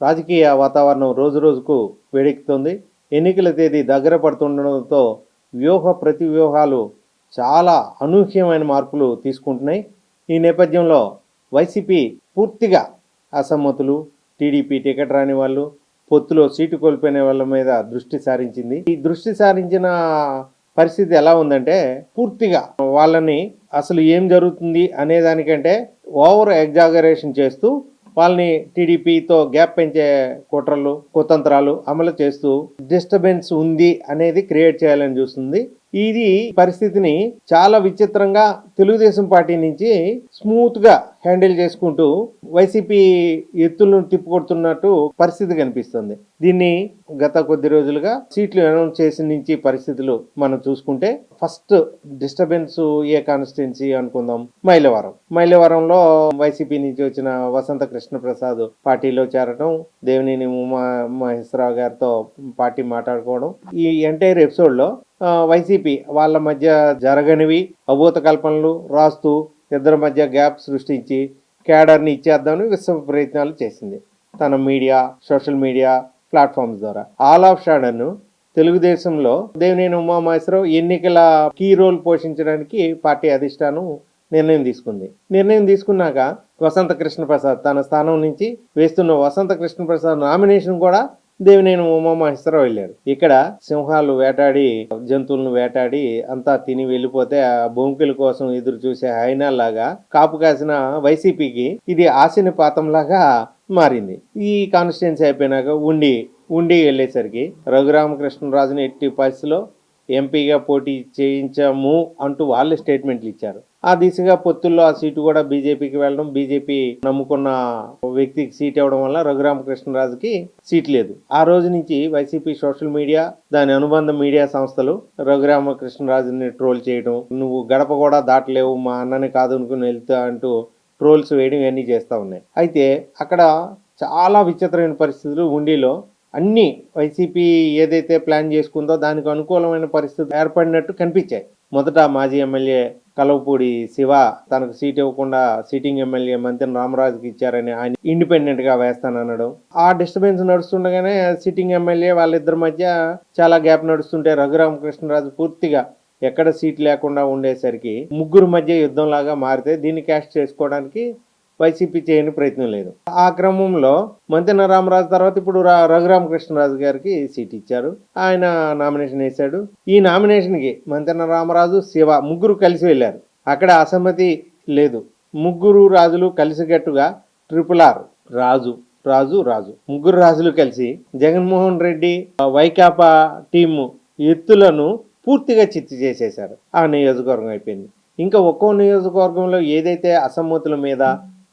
రాజకీయ వాతావరణం రోజు రోజుకు వేడెక్కుతుంది. ఎన్నికల తేదీ దగ్గర పడుతుండడంతో వ్యూహ ప్రతి వ్యూహాలు చాలా అనూహ్యమైన మార్పులు తీసుకుంటున్నాయి. ఈ నేపథ్యంలో వైసీపీ పూర్తిగా అసమ్మతులు టీడీపీ టికెట్ రాని వాళ్ళు పొత్తులో సీటు కోల్పోయిన వాళ్ళ మీద దృష్టి సారించింది. ఈ దృష్టి సారించిన పరిస్థితి ఎలా ఉందంటే పూర్తిగా వాళ్ళని అసలు ఏం జరుగుతుంది అనే దానికంటే ఓవర్ ఎగ్జాగరేషన్ చేస్తూ వాళ్ళని టీడీపీతో గ్యాప్ పెంచే కుట్రలు కుతంత్రాలు అమలు చేస్తూ డిస్టర్బెన్స్ ఉంది అనేది క్రియేట్ చేయాలని చూస్తుంది. ఇది పరిస్థితిని చాలా విచిత్రంగా తెలుగుదేశం పార్టీ నుంచి స్మూత్గా హ్యాండిల్ చేసుకుంటూ వైసీపీ ఎత్తులను తిప్పుకొడుతున్నట్టు పరిస్థితి కనిపిస్తుంది. దీన్ని గత కొద్ది రోజులుగా సీట్లు అనౌన్స్ చేసిన నుంచి పరిస్థితులు మనం చూసుకుంటే ఫస్ట్ డిస్టర్బెన్స్ ఏ కాన్స్టిట్యున్సీ అనుకుందాం? మైలవరం. మైలవరంలో వైసీపీ నుంచి వచ్చిన వసంత కృష్ణ ప్రసాద్ పార్టీలో చేరటం దేవినేని ఉమా మహేశ్వరరావు గారితో పార్టీ మాట్లాడుకోవడం ఈ ఎంటైర్ ఎపిసోడ్లో వైసీపీ వాళ్ళ మధ్య జరగనివి అభూత కల్పనలు రాస్తూ ఇద్దరి మధ్య గ్యాప్ సృష్టించి క్యాడర్ని ఇచ్చేద్దామని విశ్వ ప్రయత్నాలు చేసింది తన మీడియా సోషల్ మీడియా ప్లాట్ఫామ్స్ ద్వారా. ఆల్ ఆఫ్ షాడర్ను తెలుగుదేశంలో దేవినేని ఉమామహేశ్వరరావు ఎన్నికల కీ రోల్ పోషించడానికి పార్టీ అధిష్టానం నిర్ణయం తీసుకుంది. నిర్ణయం తీసుకున్నాక వసంత కృష్ణ ప్రసాద్ తన స్థానం నుంచి వేస్తున్న వసంత కృష్ణ ప్రసాద్ నామినేషన్ కూడా దేవినేని ఉమామహేశ్వరరావు వెళ్ళారు ఇక్కడ సింహాలు వేటాడి జంతువులను వేటాడి అంతా తిని వెళ్ళిపోతే ఆ భూమికల కోసం ఎదురు చూసే లాగా కాపు కాసిన వైసీపీకి ఇది ఆశని పాతంలాగా మారింది. ఈ కాన్స్టిట్యున్సీ అయిపోయినాక ఉండి ఉండి వెళ్ళేసరికి రఘురామకృష్ణరాజుని ఎట్టి పరిస్థితిలో ఎంపీగా పోటీ చేయించాము అంటూ వాళ్ళే స్టేట్మెంట్లు ఇచ్చారు. ఆ దిశగా పొత్తుల్లో ఆ సీటు కూడా బీజేపీకి వెళ్ళడం బీజేపీ నమ్ముకున్న వ్యక్తికి సీట్ ఇవ్వడం వల్ల రఘురామకృష్ణరాజుకి సీట్ లేదు. ఆ రోజు నుంచి వైసీపీ సోషల్ మీడియా దాని అనుబంధ మీడియా సంస్థలు రఘురామకృష్ణరాజుని ట్రోల్ చేయడం నువ్వు గడప కూడా దాటలేవు మా అన్నని కాదు అనుకుని వెళ్తా అంటూ ట్రోల్స్ వేయడం ఇవన్నీ చేస్తూ ఉన్నాయి. అయితే అక్కడ చాలా విచిత్రమైన పరిస్థితులు ఉండిలో అన్ని వైసీపీ ఏదైతే ప్లాన్ చేసుకుందో దానికి అనుకూలమైన పరిస్థితులు ఏర్పడినట్టు కనిపించాయి. మొదట మాజీ ఎమ్మెల్యే కలవపూడి శివ తనకు సీట్ ఇవ్వకుండా సిట్టింగ్ ఎమ్మెల్యే మంత్రి రామరాజుకి ఇచ్చారని ఆయన ఇండిపెండెంట్గా వేస్తానన్నాడు. ఆ డిస్టర్బెన్స్ నడుస్తుండగానే సిట్టింగ్ ఎమ్మెల్యే వాళ్ళిద్దరి మధ్య చాలా గ్యాప్ నడుస్తుంటే రఘురామకృష్ణరాజు పూర్తిగా ఎక్కడ సీట్ లేకుండా ఉండేసరికి ముగ్గురు మధ్య యుద్ధం లాగా మారితే దీన్ని క్యాష్ చేసుకోవడానికి వైసీపీ చేయని ప్రయత్నం లేదు. ఆ క్రమంలో మంతెన రామరాజు తర్వాత ఇప్పుడు రా- రఘురామకృష్ణరాజు గారికి సీట్ ఇచ్చారు. ఆయన నామినేషన్ వేశాడు. ఈ నామినేషన్కి మంతెన రామరాజు శివ ముగ్గురు కలిసి వెళ్ళారు. అక్కడ అసమ్మతి లేదు. ముగ్గురు రాజులు కలిసిగట్టుగా ట్రిపుల్ ఆర్ రాజు రాజు రాజు. ముగ్గురు రాజులు కలిసి జగన్మోహన్ రెడ్డి వైకాపా టీము ఎత్తులను పూర్తిగా చిత్తు చేసేశారు. ఆ నియోజకవర్గం అయిపోయింది. ఇంకా ఒక్కో నియోజకవర్గంలో ఏదైతే అసమ్మతుల మీద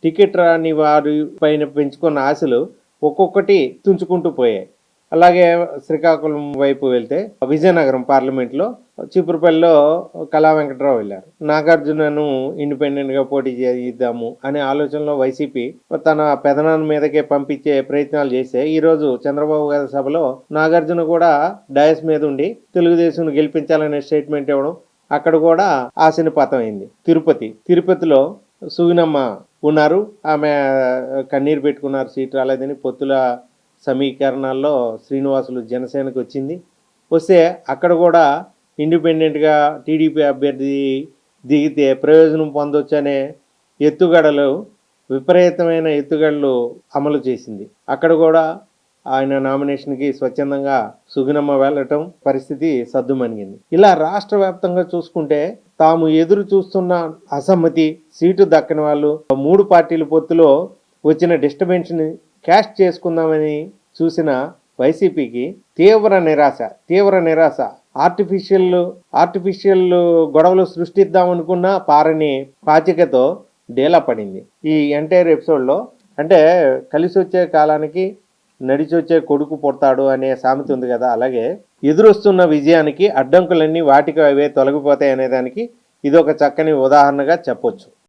టికెట్ రాని వారి పైన పెంచుకున్న ఆశలు ఒక్కొక్కటి తుంచుకుంటూ పోయాయి. అలాగే శ్రీకాకుళం వైపు వెళ్తే విజయనగరం పార్లమెంట్లో చిపురుపల్లిలో కళా వెంకట్రావు వెళ్ళారు. నాగార్జునను ఇండిపెండెంట్గా పోటీ చేయిద్దాము అనే ఆలోచనలో వైసీపీ తన పెదనాన్న మీదకే పంపించే ప్రయత్నాలు చేస్తే ఈరోజు చంద్రబాబు గారి సభలో నాగార్జున కూడా డయస్ మీద ఉండి తెలుగుదేశం గెలిపించాలనే స్టేట్మెంట్ ఇవ్వడం అక్కడ కూడా ఆశనిపాతం అయింది తిరుపతి తిరుపతిలో సుగినమ్మ ఉన్నారు. ఆమె కన్నీరు పెట్టుకున్నారు సీట్ రాలేదని పొత్తుల సమీకరణాల్లో శ్రీనివాసులు జనసేనకు వచ్చింది. వస్తే అక్కడ కూడా ఇండిపెండెంట్గా టీడీపీ అభ్యర్థి దిగితే ప్రయోజనం పొందొచ్చనే ఎత్తుగడలు విపరీతమైన ఎత్తుగడలు అమలు చేసింది. అక్కడ కూడా ఆయన నామినేషన్కి స్వచ్ఛందంగా సుగుణమ్మ వెళ్ళటం పరిస్థితి సద్దుమణిగింది. ఇలా రాష్ట్ర వ్యాప్తంగా చూసుకుంటే తాము ఎదురు చూస్తున్న అసమ్మతి సీటు దక్కని వాళ్ళు మూడు పార్టీల పొత్తులో వచ్చిన డిస్టర్బెన్స్ని క్యాష్ చేసుకుందామని చూసిన వైసీపీకి తీవ్ర నిరాశ తీవ్ర నిరాశ. ఆర్టిఫిషియల్ ఆర్టిఫిషియల్ గొడవలు సృష్టిద్దామనుకున్న పారని పాచికతో డేలా పడింది. ఈ ఎంటైర్ ఎపిసోడ్లో అంటే కలిసి వచ్చే కాలానికి నడిచొచ్చే కొడుకు పుడతాడు అనే సామెత ఉంది కదా. అలాగే ఎదురొస్తున్న విజయానికి అడ్డంకులన్నీ వాటికి అవే తొలగిపోతాయి అనే దానికి ఇది ఒక చక్కని ఉదాహరణగా చెప్పొచ్చు.